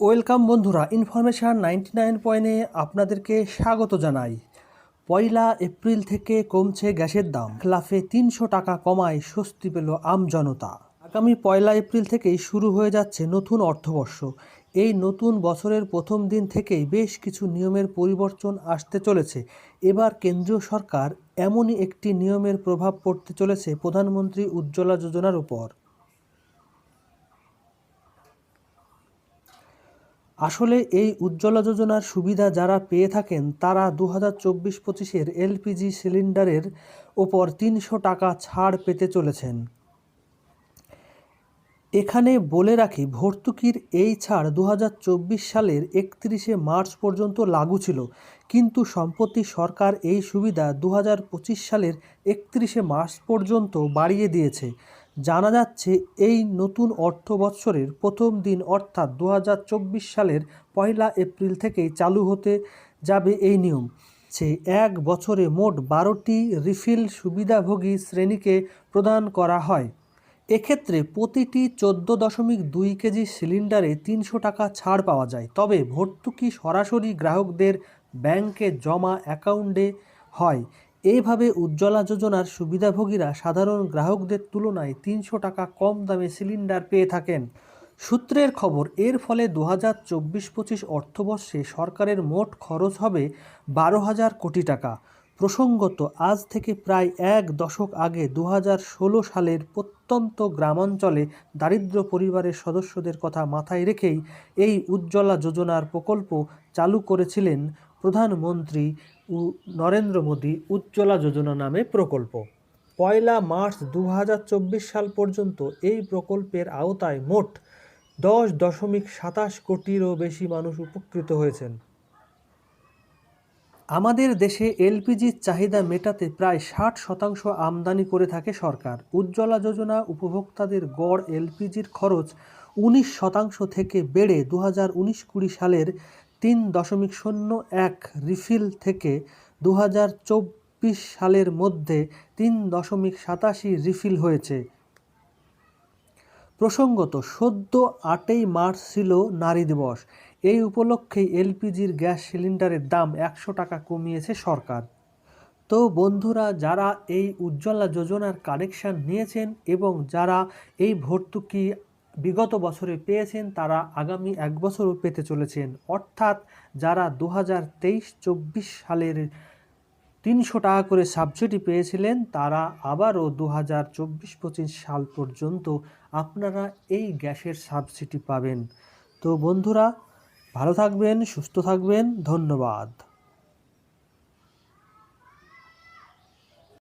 Welcome বন্ধুরা, information ninety nine পয়েন্টে আপনাদেরকে স্বাগত জানাই। পয়লা এপ্রিল থেকে কমছে গ্যাসের দাম। খেলাফে তিনশো টাকা কমায় স্বস্তি পেল আমজনতা আগামী পয়লা এপ্রিল থেকেই শুরু হয়ে যাচ্ছে নতুন অর্থবর্ষ। এই নতুন বছরের প্রথম দিন থেকেই বেশ কিছু নিয়মের পরিবর্তন আসতে চলেছে। এবার কেন্দ্রীয় সরকার এমনই একটি নিয়মের প্রভাব পড়তে চলেছে প্রধানমন্ত্রী উজ্জ্বলা যোজনার উপর। আসলে এই উজ্জ্বলা যোজনার সুবিধা যারা পেয়ে থাকেন, তারা দু হাজার চব্বিশ পঁচিশের এলপিজি সিলিন্ডারের ওপর তিনশো টাকা ছাড় পেতে চলেছেন। এখানে বলে রাখি, ভর্তুকির এই ছাড় দু হাজার চব্বিশ সালের একত্রিশে মার্চ পর্যন্ত লাগু ছিল, কিন্তু সম্প্রতি সরকার এই সুবিধা দু হাজার পঁচিশ সালের একত্রিশে মার্চ পর্যন্ত বাড়িয়ে দিয়েছে। জানা যাচ্ছে এই নতুন অর্থ বৎসরের প্রথম দিন অর্থাৎ দু হাজার চব্বিশ সালের পয়লা এপ্রিল থেকেই চালু হতে যাবে এই নিয়ম। সে এক বছরে মোট বারোটি রিফিল সুবিধাভোগী শ্রেণীকে প্রদান করা হয়। এক্ষেত্রে প্রতিটি চোদ্দ দশমিক দুই কেজি সিলিন্ডারে তিনশো টাকা ছাড় পাওয়া যায়। তবে ভর্তুকি সরাসরি গ্রাহকদের ব্যাংকে জমা অ্যাকাউন্টে হয়। এইভাবে উজ্জ্বলা যোজনার সুবিধাভোগীরা সাধারণ গ্রাহকদের তুলনায় তিনশো টাকা কম দামে সিলিন্ডার পেয়ে থাকেন। সূত্রের খবর, এর ফলে দু হাজার চব্বিশ পঁচিশ অর্থবর্ষে সরকারের মোট খরচ হবে বারো হাজার কোটি টাকা। প্রসঙ্গত, আজ থেকে প্রায় এক দশক আগে দু সালের প্রত্যন্ত গ্রামাঞ্চলে দারিদ্র পরিবারের সদস্যদের কথা মাথায় রেখেই এই উজ্জ্বলা যোজনার প্রকল্প চালু করেছিলেন প্রধানমন্ত্রী নরেন্দ্র মোদী উজ্জ্বলা যোজনা নামে প্রকল্প। পয়লা মার্চ দু হাজার চব্বিশ সাল পর্যন্ত এই প্রকল্পের আওতায় মোট দশ দশমিক সাতাশ কোটিরও বেশি মানুষ উপকৃত হয়েছেন। আমাদের দেশে এলপিজির চাহিদা মেটাতে প্রায় ষাট শতাংশ আমদানি করে থাকে সরকার। উজ্জ্বলা যোজনা উপভোক্তাদের গড় এলপিজির খরচ উনিশ শতাংশ থেকে বেড়ে দু হাজার উনিশ কুড়ি সালের তিন দশমিক শূন্য এক রিফিল থেকে দু হাজার চব্বিশ সালের মধ্যে তিন দশমিক সাতাশি রিফিল হয়েছে। প্রসঙ্গত সদ্য আটই মার্চ ছিল নারী দিবস। এই উপলক্ষেই এলপিজির গ্যাস সিলিন্ডারের দাম একশো টাকা কমিয়েছে সরকার। তো বন্ধুরা, যারা এই উজ্জ্বলা যোজনার কানেকশান নিয়েছেন এবং যারা এই ভর্তুকি বিগত বছরে পেয়েছেন, তারা আগামী এক বছরও পেতে চলেছেন। অর্থাৎ যারা দু হাজার তেইশ চব্বিশ সালের তিনশো টাকা করে সাবসিডি পেয়েছিলেন, তারা আবারও দু হাজার চব্বিশ পঁচিশ সাল পর্যন্ত আপনারা এই গ্যাসের সাবসিডি পাবেন। তো বন্ধুরা, ভালো থাকবেন, সুস্থ থাকবেন, ধন্যবাদ।